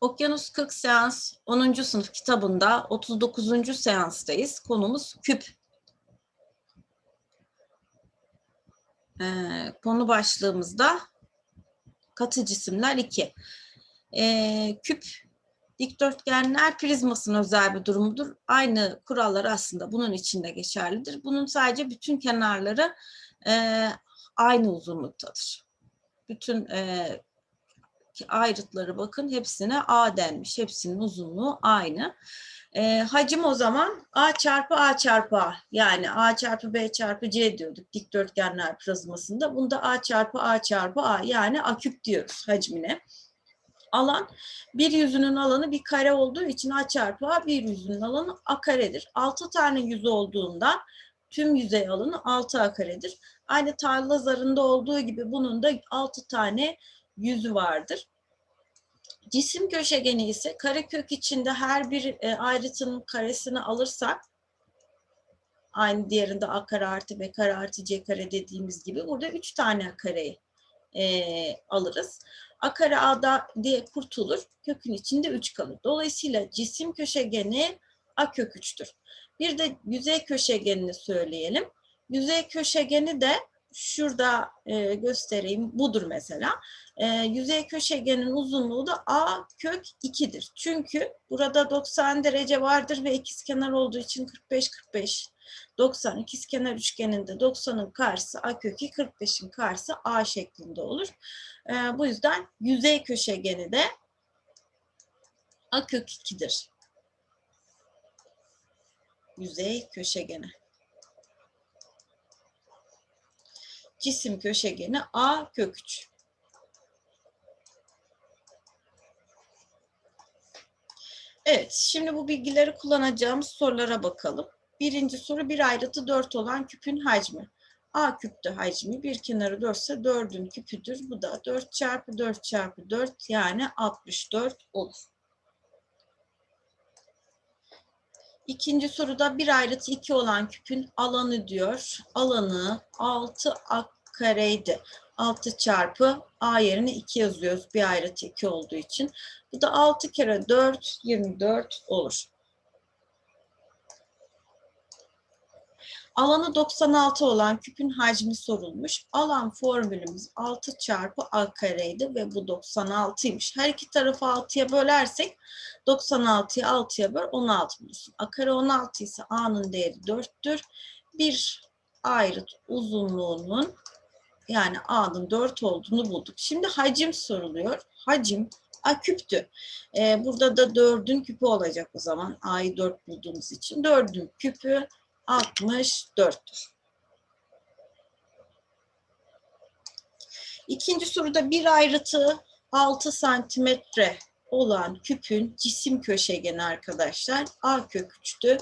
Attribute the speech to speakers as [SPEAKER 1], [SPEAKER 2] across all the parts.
[SPEAKER 1] Okyanus 40 seans 10. sınıf kitabında 39. seanstayız. Konumuz küp. Ee, konu başlığımızda katı cisimler 2. Ee, küp dikdörtgenler prizmasının özel bir durumudur. Aynı kurallar aslında bunun içinde geçerlidir. Bunun sadece bütün kenarları e, aynı uzunluktadır. Bütün e, ayrıtları bakın hepsine A denmiş. Hepsinin uzunluğu aynı. E, hacim o zaman A çarpı A çarpı A. Yani A çarpı B çarpı C diyorduk dikdörtgenler prizmasında. Bunda A çarpı A çarpı A yani A küp diyoruz hacmine. Alan bir yüzünün alanı bir kare olduğu için A çarpı A bir yüzünün alanı A karedir. 6 tane yüz olduğundan tüm yüzey alanı 6A karedir. Aynı tarla zarında olduğu gibi bunun da 6 tane yüzü vardır. Cisim köşegeni ise karekök içinde her bir e, ayrıtının karesini alırsak aynı diğerinde a kare artı b kare artı c kare dediğimiz gibi burada üç tane kareyi e, alırız. A kare a'da diye kurtulur. Kökün içinde 3 kalır. Dolayısıyla cisim köşegeni a kök 3'tür. Bir de yüzey köşegenini söyleyelim. Yüzey köşegeni de şurada e, göstereyim. Budur mesela. E, yüzey köşegenin uzunluğu da a kök 2'dir. Çünkü burada 90 derece vardır ve ikizkenar olduğu için 45 45 90 ikizkenar üçgeninde 90'ın karşısı a kök 2 45'in karşısı a şeklinde olur. E, bu yüzden yüzey köşegeni de a kök 2'dir. Yüzey köşegeni. Cisim köşegeni A kök 3. Evet, şimdi bu bilgileri kullanacağımız sorulara bakalım. Birinci soru bir ayrıtı 4 olan küpün hacmi. A küptü hacmi. Bir kenarı 4 ise 4'ün küpüdür. Bu da 4 çarpı 4 çarpı 4 yani 64 olur. İkinci soruda bir ayrıtı 2 olan küpün alanı diyor. Alanı 6 a kareydi. 6 çarpı a yerine 2 yazıyoruz. Bir ayrıtı 2 olduğu için. Bu da 6 kere 4 24 olur. Alanı 96 olan küpün hacmi sorulmuş. Alan formülümüz 6 çarpı a kareydi ve bu 96'ymış. Her iki tarafı 6'ya bölersek 96'yı 6'ya böl 16 bulursun. A kare 16 ise a'nın değeri 4'tür. Bir ayrıt uzunluğunun yani a'nın 4 olduğunu bulduk. Şimdi hacim soruluyor. Hacim a küptü. Ee, burada da 4'ün küpü olacak o zaman. a'yı 4 bulduğumuz için. 4'ün küpü 64'tür. İkinci soruda bir ayrıtı 6 santimetre olan küpün cisim köşegeni arkadaşlar a kök 3'tü.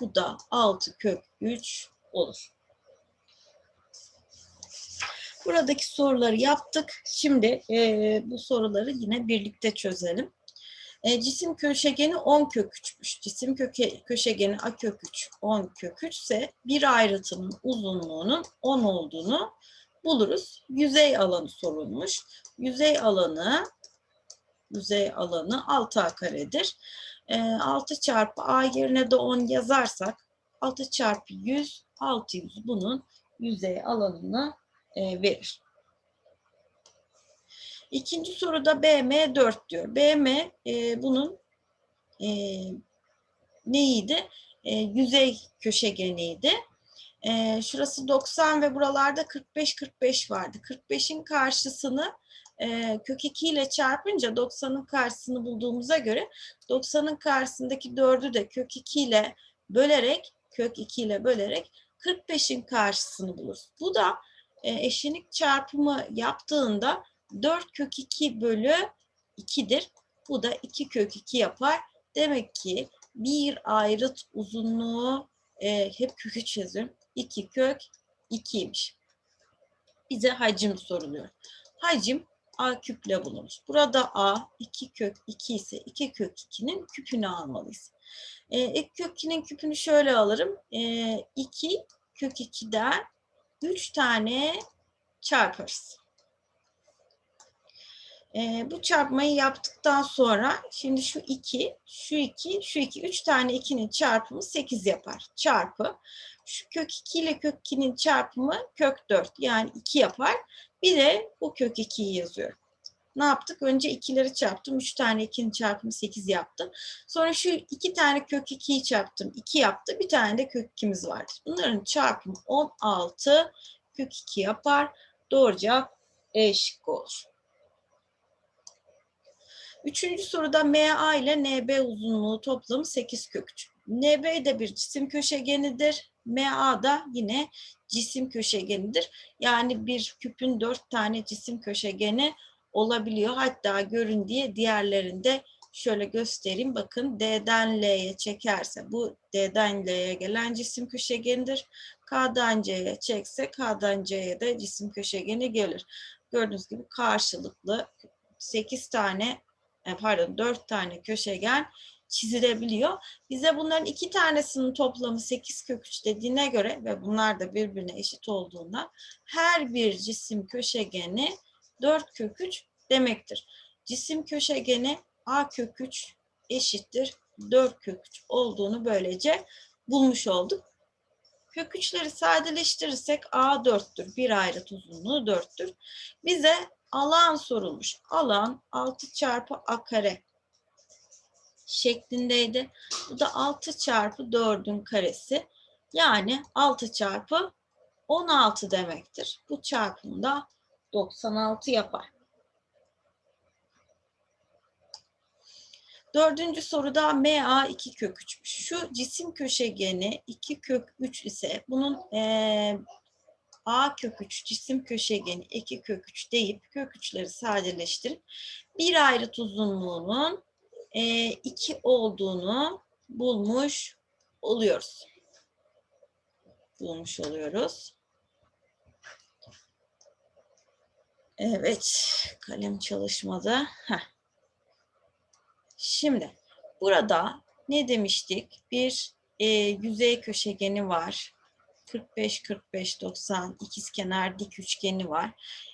[SPEAKER 1] Bu da 6 kök 3 olur. Buradaki soruları yaptık. Şimdi e, bu soruları yine birlikte çözelim. E, cisim köşegeni 10 kök 3'müş. Cisim köke, köşegeni a kök 3 10 kök 3 ise bir ayrıtının uzunluğunun 10 olduğunu buluruz. Yüzey alanı sorulmuş. Yüzey alanı yüzey alanı 6a karedir. E, 6 çarpı a yerine de 10 yazarsak 6 çarpı 100 600 bunun yüzey alanını e, verir. İkinci soruda BM 4 diyor. BM e, bunun e, neydi? E, yüzey köşegeniydi. Şurası 90 ve buralarda 45-45 vardı. 45'in karşısını kök 2 ile çarpınca 90'ın karşısını bulduğumuza göre 90'ın karşısındaki 4'ü de kök 2 ile bölerek kök 2 ile bölerek 45'in karşısını buluruz. Bu da eşlenik çarpımı yaptığında 4 kök 2 bölü 2'dir. Bu da 2 kök 2 yapar. Demek ki bir ayrıt uzunluğu e, hep kök 3 yazıyorum. 2 kök 2'ymiş. Bize hacim soruluyor. Hacim a küple bulunur. Burada a 2 kök 2 ise 2 kök 2'nin küpünü almalıyız. E, 2 kök 2'nin küpünü şöyle alırım. E, 2 kök 2'den 3 tane çarparız. Ee, bu çarpmayı yaptıktan sonra şimdi şu 2, şu 2, şu 2, 3 tane 2'nin çarpımı 8 yapar. Çarpı. Şu kök 2 ile kök 2'nin çarpımı kök 4 yani 2 yapar. Bir de bu kök 2'yi yazıyorum. Ne yaptık? Önce ikileri çarptım. 3 tane 2'nin çarpımı 8 yaptım. Sonra şu 2 tane kök 2'yi çarptım. 2 yaptı. Bir tane de kök 2'miz vardır. Bunların çarpımı 16 kök 2 yapar. Doğru cevap E şıkkı olur. Üçüncü soruda MA ile NB uzunluğu toplamı 8 kök 3. NB de bir cisim köşegenidir. MA da yine cisim köşegenidir. Yani bir küpün dört tane cisim köşegeni olabiliyor. Hatta görün diye diğerlerinde şöyle göstereyim. Bakın D'den L'ye çekerse bu D'den L'ye gelen cisim köşegenidir. K'dan C'ye çekse K'dan C'ye de cisim köşegeni gelir. Gördüğünüz gibi karşılıklı 8 tane e, pardon 4 tane köşegen çizilebiliyor. Bize bunların iki tanesinin toplamı 8 kök 3 dediğine göre ve bunlar da birbirine eşit olduğunda her bir cisim köşegeni 4 kök 3 demektir. Cisim köşegeni a kök 3 eşittir 4 kök 3 olduğunu böylece bulmuş olduk. Kök 3'leri sadeleştirirsek a 4'tür. Bir ayrıt uzunluğu 4'tür. Bize alan sorulmuş. Alan 6 çarpı a kare şeklindeydi. Bu da 6 çarpı 4'ün karesi. Yani 6 çarpı 16 demektir. Bu çarpımda 96 yapar. Dördüncü soruda MA 2 kök 3'müş. Şu cisim köşegeni 2 kök 3 ise bunun e, A kök 3 cisim köşegeni 2 kök 3 deyip kök 3'leri sadeleştirip bir ayrıt uzunluğunun 2 e, olduğunu bulmuş oluyoruz. Bulmuş oluyoruz. Evet, kalem çalışmadı. Heh. Şimdi burada ne demiştik? Bir e, yüzey köşegeni var. 45, 45, 90 ikizkenar dik üçgeni var.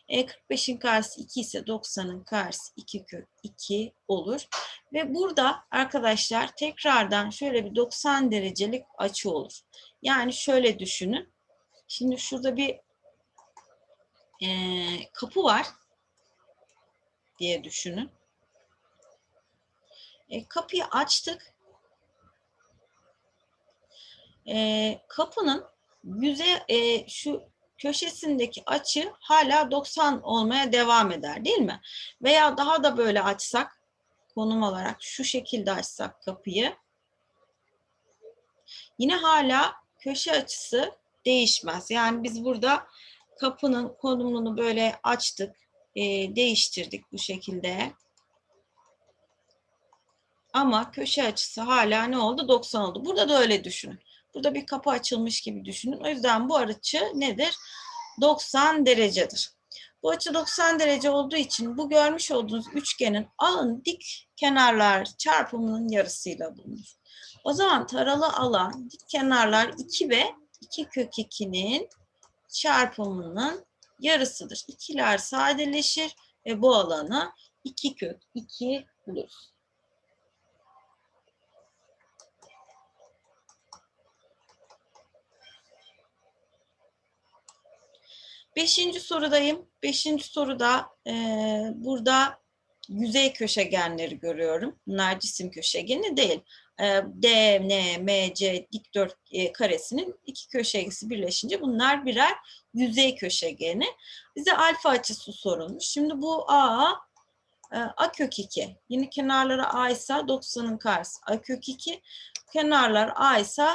[SPEAKER 1] E, 45'in karşısı 2 ise 90'ın karşısı 2 kök 2 olur. Ve burada arkadaşlar tekrardan şöyle bir 90 derecelik açı olur. Yani şöyle düşünün. Şimdi şurada bir e, kapı var diye düşünün. E, kapıyı açtık. E, kapının yüze e, şu köşesindeki açı hala 90 olmaya devam eder değil mi? Veya daha da böyle açsak konum olarak şu şekilde açsak kapıyı yine hala köşe açısı değişmez. Yani biz burada kapının konumunu böyle açtık, e, değiştirdik bu şekilde. Ama köşe açısı hala ne oldu? 90 oldu. Burada da öyle düşünün. Burada bir kapı açılmış gibi düşünün. O yüzden bu açı nedir? 90 derecedir. Bu açı 90 derece olduğu için bu görmüş olduğunuz üçgenin alan dik kenarlar çarpımının yarısıyla bulunur. O zaman taralı alan dik kenarlar 2 ve 2 kök 2'nin çarpımının yarısıdır. İkiler sadeleşir ve bu alanı 2 kök 2 buluruz. Beşinci sorudayım. Beşinci soruda e, burada yüzey köşegenleri görüyorum. Bunlar cisim köşegeni değil. E, D, N, M, C dikdört e, karesinin iki köşegesi birleşince bunlar birer yüzey köşegeni. Bize alfa açısı sorulmuş. Şimdi bu A, e, A kök 2. Yine kenarları A ise 90'ın karşısı A kök 2. Kenarlar A ise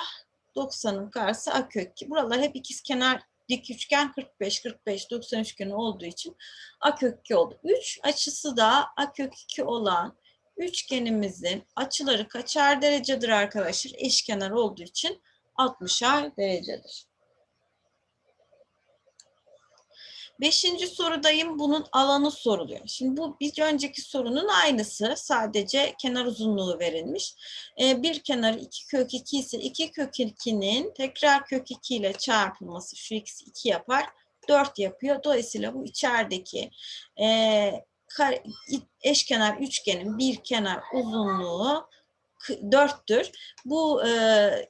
[SPEAKER 1] 90'ın karşısı A kök 2. Buralar hep ikiz kenar dik üçgen 45 45 90 üçgeni olduğu için a kök 2 oldu. 3 açısı da a kök 2 olan üçgenimizin açıları kaçar derecedir arkadaşlar? Eşkenar olduğu için 60'ar derecedir. Beşinci sorudayım. Bunun alanı soruluyor. Şimdi bu bir önceki sorunun aynısı. Sadece kenar uzunluğu verilmiş. Ee, bir kenarı 2 kök 2 ise 2 kök 2'nin tekrar kök 2 ile çarpılması şu ikisi 2 yapar. 4 yapıyor. Dolayısıyla bu içerideki e, eşkenar üçgenin bir kenar uzunluğu k- dörttür. Bu e,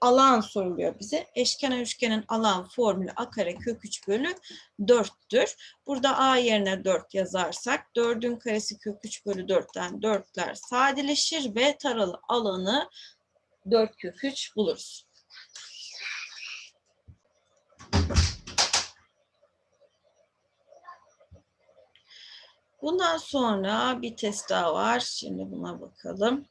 [SPEAKER 1] alan soruluyor bize. Eşkenar üçgenin alan formülü a kare kök 3 bölü 4'tür. Burada a yerine 4 yazarsak 4'ün karesi kök 3 bölü 4'ten 4'ler sadeleşir ve taralı alanı 4 kök 3 buluruz. Bundan sonra bir test daha var. Şimdi buna bakalım.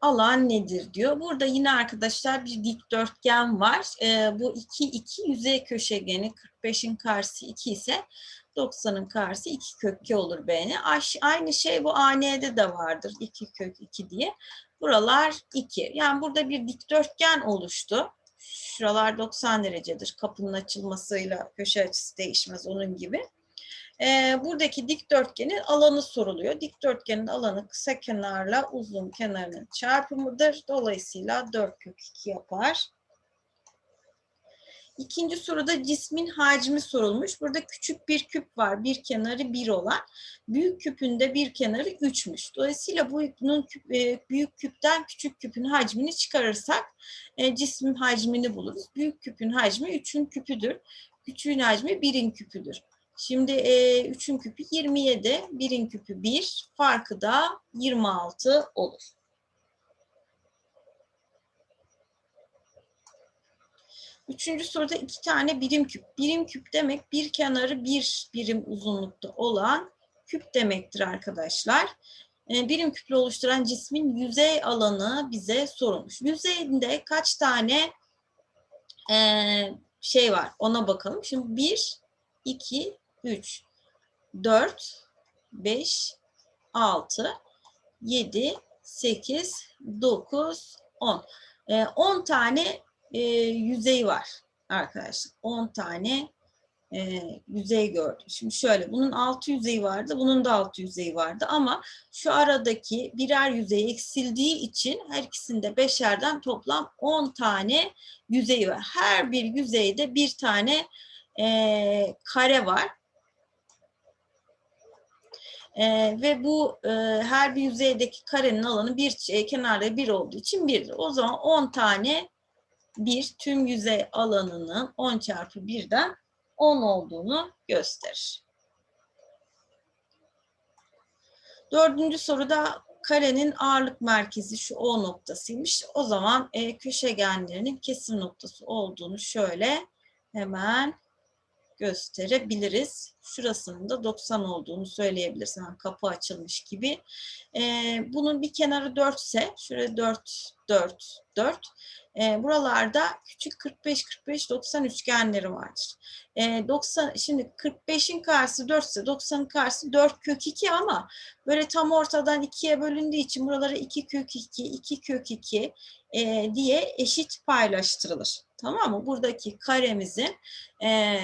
[SPEAKER 1] Alan nedir diyor. Burada yine arkadaşlar bir dikdörtgen var. Ee, bu 2 2 yüzey köşegeni 45'in karşısı 2 ise 90'ın karşısı 2 kök 2 olur B'ne. Aynı şey bu AN'de de vardır 2 kök 2 diye. Buralar 2. Yani burada bir dikdörtgen oluştu. Şuralar 90 derecedir. Kapının açılmasıyla köşe açısı değişmez onun gibi. Ee, buradaki dikdörtgenin alanı soruluyor. Dikdörtgenin alanı kısa kenarla uzun kenarının çarpımıdır. Dolayısıyla 4 kök 2 yapar. İkinci soruda cismin hacmi sorulmuş. Burada küçük bir küp var. Bir kenarı 1 olan. Büyük küpün de bir kenarı 3'müş. Dolayısıyla bunun küp- e, büyük küpten küçük küpün hacmini çıkarırsak e, cismin hacmini buluruz. Büyük küpün hacmi 3'ün küpüdür. Küçüğün hacmi 1'in küpüdür. Şimdi e, 3'ün küpü 27, 1'in küpü 1, farkı da 26 olur. Üçüncü soruda iki tane birim küp. Birim küp demek bir kenarı bir birim uzunlukta olan küp demektir arkadaşlar. E, birim küple oluşturan cismin yüzey alanı bize sorulmuş. Yüzeyinde kaç tane e, şey var ona bakalım. Şimdi 1, 2, 3, 4, 5, 6, 7, 8, 9, 10. 10 tane e, yüzey var arkadaşlar. 10 tane e, yüzey gördüm. Şimdi şöyle bunun 6 yüzeyi vardı, bunun da 6 yüzeyi vardı ama şu aradaki birer yüzey eksildiği için her ikisinde beşerden toplam 10 tane yüzeyi var. Her bir yüzeyde bir tane e, kare var. Ee, ve bu e, her bir yüzeydeki karenin alanı bir e, kenarda bir olduğu için birdir. O zaman 10 tane bir tüm yüzey alanının 10 çarpı 1'den 10 olduğunu gösterir. Dördüncü soruda karenin ağırlık merkezi şu O noktasıymış. O zaman e, köşegenlerinin kesim noktası olduğunu şöyle hemen gösterebiliriz. Şurasının da 90 olduğunu söyleyebiliriz. Yani kapı açılmış gibi. Ee, bunun bir kenarı 4 ise şuraya 4, 4, 4. Ee, buralarda küçük 45, 45, 90 üçgenleri vardır. Ee, 90, şimdi 45'in karşısı 4 ise 90'ın karşısı 4 kök 2 ama böyle tam ortadan ikiye bölündüğü için buralara 2 kök 2, 2 kök 2 e, diye eşit paylaştırılır. Tamam mı? Buradaki karemizin e,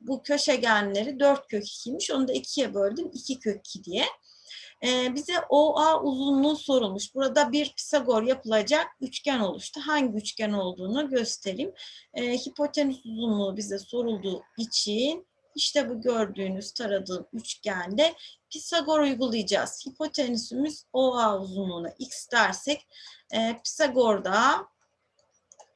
[SPEAKER 1] bu köşegenleri 4 kök 2'ymiş. Onu da 2'ye böldüm. 2 kök 2 diye. E, bize OA uzunluğu sorulmuş. Burada bir Pisagor yapılacak üçgen oluştu. Hangi üçgen olduğunu göstereyim. E, hipotenüs uzunluğu bize sorulduğu için işte bu gördüğünüz taradığım üçgende Pisagor uygulayacağız. Hipotenüsümüz OA uzunluğuna x dersek e, Pisagor'da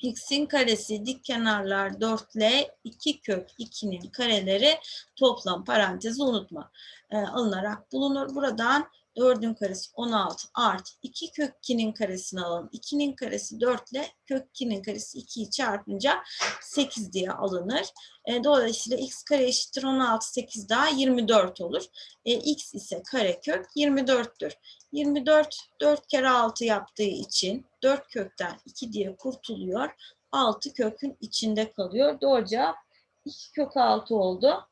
[SPEAKER 1] x'in karesi dik kenarlar 4 ile 2 kök 2'nin kareleri toplam parantezi unutma e, alınarak bulunur. Buradan 4'ün karesi 16 artı 2 kök 2'nin karesini alalım. 2'nin karesi 4 ile kök 2'nin karesi 2'yi çarpınca 8 diye alınır. E, dolayısıyla x kare eşittir 16 8 daha 24 olur. E, x ise karekök 24'tür. 24 4 kere 6 yaptığı için 4 kökten 2 diye kurtuluyor. 6 kökün içinde kalıyor. Doğru cevap 2 kök 6 oldu.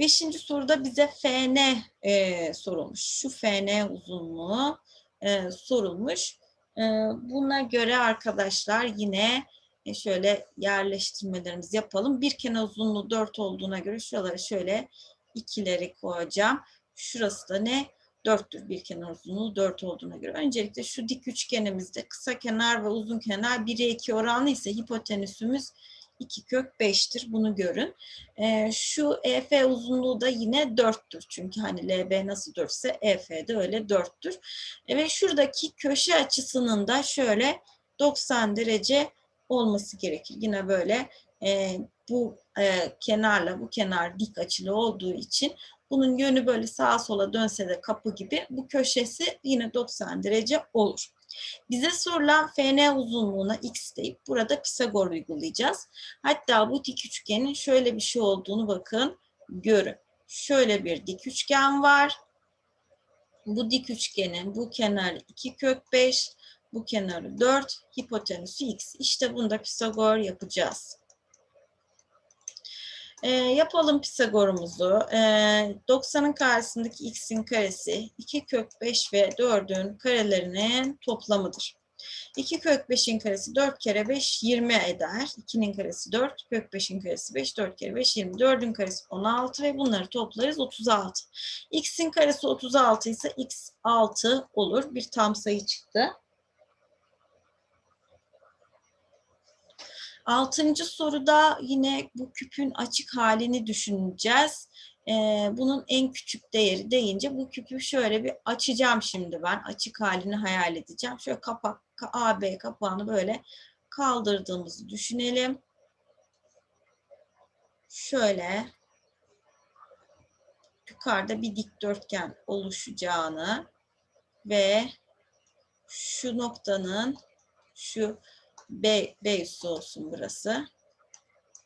[SPEAKER 1] Beşinci soruda bize FN e, sorulmuş. Şu FN uzunluğu e, sorulmuş. E, buna göre arkadaşlar yine e, şöyle yerleştirmelerimizi yapalım. Bir kenar uzunluğu 4 olduğuna göre şuralara şöyle ikileri koyacağım. Şurası da ne? 4'tür bir kenar uzunluğu 4 olduğuna göre. Öncelikle şu dik üçgenimizde kısa kenar ve uzun kenar 1'e 2 oranlı ise hipotenüsümüz 2 kök 5'tir. Bunu görün. Ee, şu EF uzunluğu da yine 4'tür. Çünkü hani LB nasıl 4 ise EF de öyle 4'tür. E, ve şuradaki köşe açısının da şöyle 90 derece olması gerekir. Yine böyle e, bu e, kenarla bu kenar dik açılı olduğu için bunun yönü böyle sağa sola dönse de kapı gibi bu köşesi yine 90 derece olur. Bize sorulan FN uzunluğuna x deyip burada Pisagor uygulayacağız. Hatta bu dik üçgenin şöyle bir şey olduğunu bakın görün. Şöyle bir dik üçgen var. Bu dik üçgenin bu kenarı 2 kök 5, bu kenarı 4, hipotenüsü x. İşte bunda Pisagor yapacağız. E, yapalım Pisagor'umuzu. E, 90'ın karşısındaki x'in karesi 2 kök 5 ve 4'ün karelerinin toplamıdır. 2 kök 5'in karesi 4 kere 5 20 eder. 2'nin karesi 4, kök 5'in karesi 5, 4 kere 5 20. 4'ün karesi 16 ve bunları toplarız 36. x'in karesi 36 ise x 6 olur. Bir tam sayı çıktı. Altıncı soruda yine bu küpün açık halini düşüneceğiz. Ee, bunun en küçük değeri deyince bu küpü şöyle bir açacağım şimdi ben. Açık halini hayal edeceğim. Şöyle kapak, AB kapağını böyle kaldırdığımızı düşünelim. Şöyle yukarıda bir dikdörtgen oluşacağını ve şu noktanın şu B, B üssü olsun burası.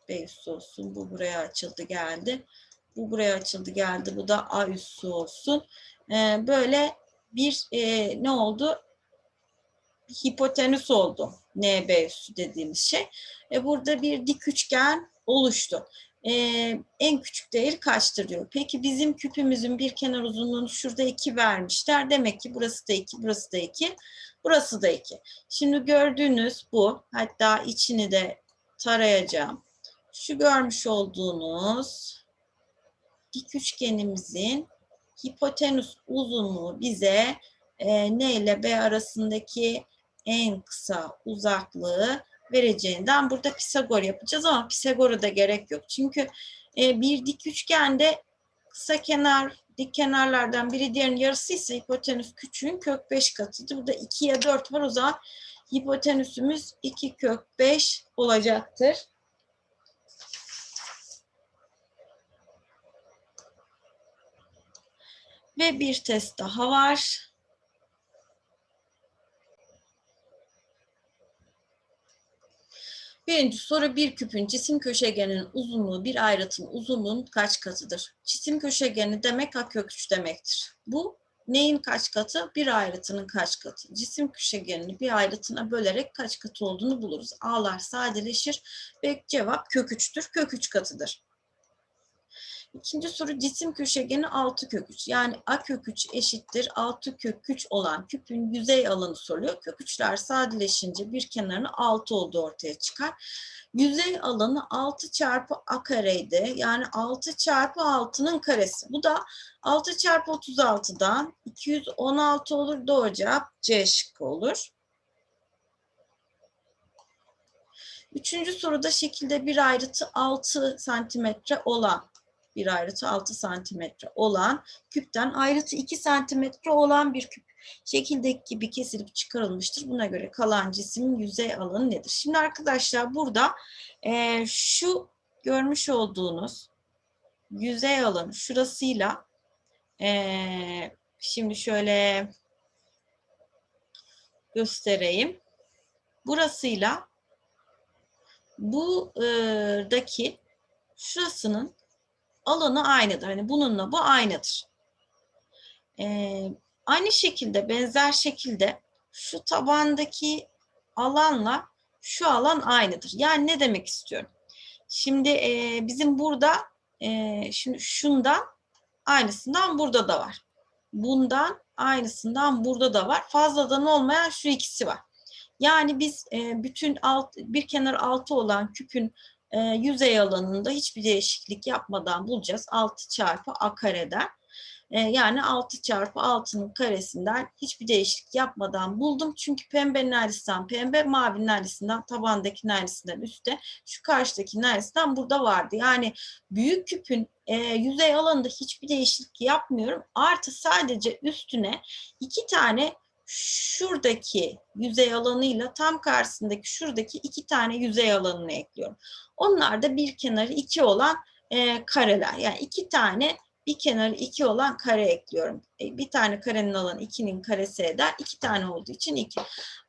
[SPEAKER 1] B üssü olsun. Bu buraya açıldı geldi. Bu buraya açıldı geldi. Bu da A üssü olsun. Ee, böyle bir e, ne oldu? Hipotenüs oldu. NB üssü dediğimiz şey. E, burada bir dik üçgen oluştu. Ee, en küçük değeri kaçtır diyor. Peki bizim küpümüzün bir kenar uzunluğunu şurada 2 vermişler. Demek ki burası da 2, burası da 2. Burası da 2. Şimdi gördüğünüz bu. Hatta içini de tarayacağım. Şu görmüş olduğunuz dik üçgenimizin hipotenüs uzunluğu bize e, ne ile B arasındaki en kısa uzaklığı vereceğinden burada Pisagor yapacağız ama Pisagor'a da gerek yok. Çünkü e, bir dik üçgende kısa kenar dik kenarlardan biri diğerinin yarısı ise hipotenüs küçüğün kök 5 katıdır. Burada 2'ye 4 var o zaman hipotenüsümüz 2 kök 5 olacaktır. Ve bir test daha var. Birinci soru bir küpün cisim köşegeninin uzunluğu bir ayrıtın uzunluğunun kaç katıdır? Cisim köşegeni demek a kök 3 demektir. Bu neyin kaç katı? Bir ayrıtının kaç katı? Cisim köşegenini bir ayrıtına bölerek kaç katı olduğunu buluruz. A'lar sadeleşir ve cevap kök 3'tür. Kök 3 katıdır. İkinci soru cisim köşegeni 6 kök 3. Yani a kök 3 eşittir 6 kök 3 olan küpün yüzey alanı soruluyor. Kök 3'ler sadeleşince bir kenarına 6 olduğu ortaya çıkar. Yüzey alanı 6 çarpı a kareydi. Yani 6 çarpı 6'nın karesi. Bu da 6 çarpı 36'dan 216 olur. Doğru cevap C şıkkı olur. Üçüncü soruda şekilde bir ayrıtı 6 santimetre olan bir ayrıtı 6 santimetre olan küpten ayrıtı 2 santimetre olan bir küp şekildeki gibi kesilip çıkarılmıştır. Buna göre kalan cismin yüzey alanı nedir? Şimdi arkadaşlar burada e, şu görmüş olduğunuz yüzey alanı şurasıyla e, şimdi şöyle göstereyim. Burasıyla buradaki şurasının alanı aynıdır. Hani bununla bu aynıdır. Ee, aynı şekilde benzer şekilde şu tabandaki alanla şu alan aynıdır. Yani ne demek istiyorum? Şimdi e, bizim burada e, şimdi şundan aynısından burada da var. Bundan aynısından burada da var. Fazladan olmayan şu ikisi var. Yani biz e, bütün alt, bir kenar altı olan küpün e, yüzey alanında hiçbir değişiklik yapmadan bulacağız. 6 çarpı a kareden. E, yani 6 çarpı 6'nın karesinden hiçbir değişiklik yapmadan buldum. Çünkü pembenin ailesinden pembe, mavinin ailesinden tabandaki ailesinden üstte, şu karşıdaki ailesinden burada vardı. Yani büyük küpün e, yüzey alanında hiçbir değişiklik yapmıyorum. Artı sadece üstüne iki tane şuradaki yüzey alanıyla tam karşısındaki şuradaki iki tane yüzey alanını ekliyorum. Onlar da bir kenarı iki olan e, kareler. Yani iki tane bir kenarı iki olan kare ekliyorum. E, bir tane karenin alanı 2'nin karesi eder. iki tane olduğu için 2.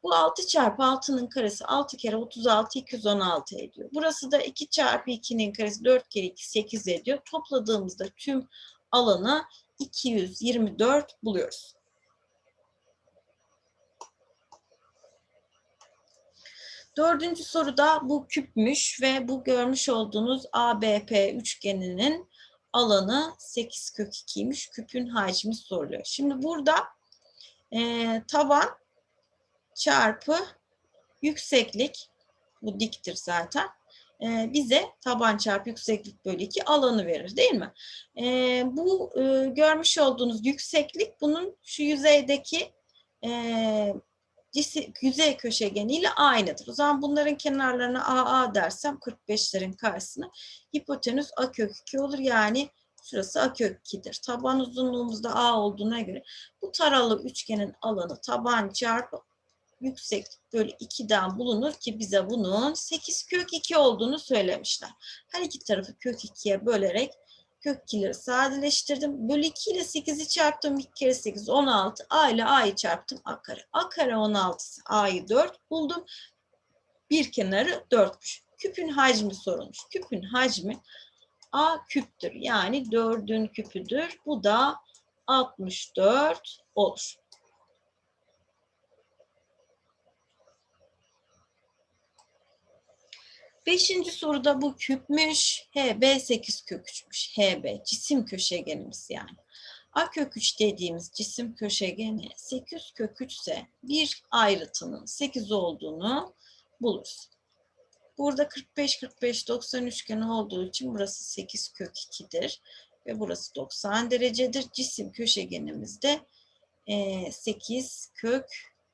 [SPEAKER 1] Bu 6 çarpı 6'nın karesi 6 kere 36 216 ediyor. Burası da 2 çarpı 2'nin karesi 4 kere 2 8 ediyor. Topladığımızda tüm alanı 224 buluyoruz. Dördüncü soruda bu küpmüş ve bu görmüş olduğunuz ABP üçgeninin alanı 8 kök 2'ymiş. Küpün hacmi soruluyor. Şimdi burada e, taban çarpı yükseklik bu diktir zaten. E, bize taban çarpı yükseklik bölü 2 alanı verir değil mi? E, bu e, görmüş olduğunuz yükseklik bunun şu yüzeydeki e, cisim, yüzey köşegeniyle aynıdır. O zaman bunların kenarlarına AA dersem 45'lerin karşısına hipotenüs A kök 2 olur. Yani şurası A kök 2'dir. Taban uzunluğumuzda A olduğuna göre bu taralı üçgenin alanı taban çarpı yükseklik bölü 2'den bulunur ki bize bunun 8 kök 2 olduğunu söylemişler. Her iki tarafı kök 2'ye bölerek kök 2'leri sadeleştirdim. Bölü 2 ile 8'i çarptım. 2 kere 8 16. A ile A'yı çarptım. A kare. A kare 16. A'yı 4 buldum. Bir kenarı 4'müş. Küpün hacmi sorulmuş. Küpün hacmi A küptür. Yani 4'ün küpüdür. Bu da 64 olur. Beşinci soruda bu küpmüş. HB 8 kök 3'müş. HB cisim köşegenimiz yani. A kök 3 dediğimiz cisim köşegeni 8 kök 3 ise bir ayrıtının 8 olduğunu buluruz. Burada 45 45 90 üçgeni olduğu için burası 8 kök 2'dir ve burası 90 derecedir. Cisim köşegenimiz de 8 kök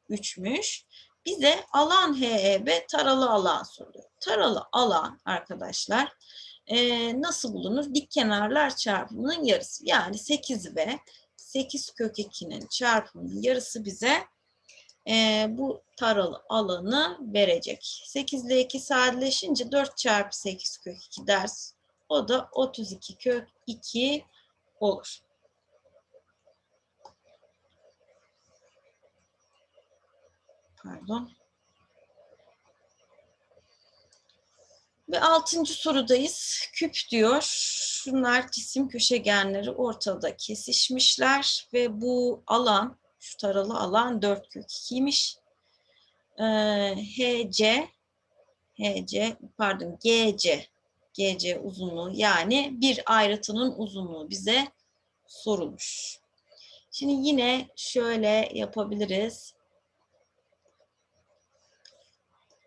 [SPEAKER 1] 3'müş. Bize alan HEB taralı alan soruyor. Taralı alan arkadaşlar e, nasıl bulunur? Dik kenarlar çarpımının yarısı. Yani 8 ve 8 kök 2'nin çarpımının yarısı bize e, bu taralı alanı verecek. 8 ile 2 sadeleşince 4 çarpı 8 kök 2 ders. O da 32 kök 2 olur. Pardon. Ve altıncı sorudayız. Küp diyor. Şunlar cisim köşegenleri ortada kesişmişler ve bu alan, şu taralı alan 4 kök 2'ymiş. Ee, HC, HC, pardon GC, GC uzunluğu yani bir ayrıtının uzunluğu bize sorulmuş. Şimdi yine şöyle yapabiliriz.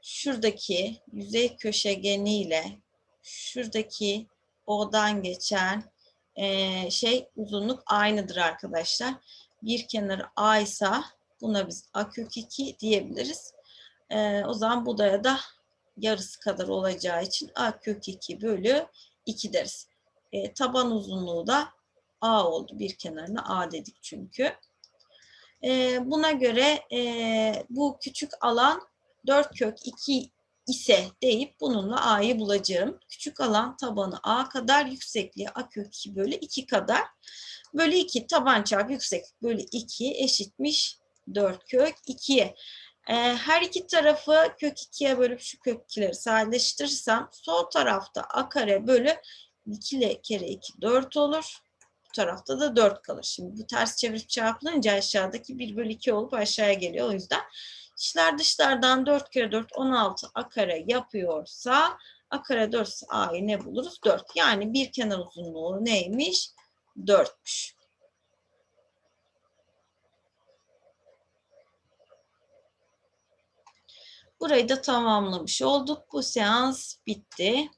[SPEAKER 1] Şuradaki yüzey köşegeniyle şuradaki O'dan geçen e, şey uzunluk aynıdır arkadaşlar. Bir kenarı A ise buna biz A kök 2 diyebiliriz. E, o zaman bu da da yarısı kadar olacağı için A kök 2 bölü 2 deriz. E, taban uzunluğu da A oldu. Bir kenarına A dedik çünkü. E, buna göre e, bu küçük alan 4 kök 2 ise deyip bununla a'yı bulacağım. Küçük alan tabanı a kadar, yüksekliği a kök 2 bölü 2 kadar. Bölü 2 taban çarpı yükseklik bölü 2 eşitmiş 4 kök 2'ye. Ee, her iki tarafı kök 2'ye bölüp şu kök 2'leri sadeleştirirsem sol tarafta a kare bölü 2 kere 2 4 olur. Bu tarafta da 4 kalır. Şimdi bu ters çevirip çarpılınca aşağıdaki 1 bölü 2 olup aşağıya geliyor. O yüzden İçler dışlardan 4 kere 4 16 a kare yapıyorsa a kare 4 a'yı ne buluruz? 4. Yani bir kenar uzunluğu neymiş? 4'müş. Burayı da tamamlamış olduk. Bu seans bitti.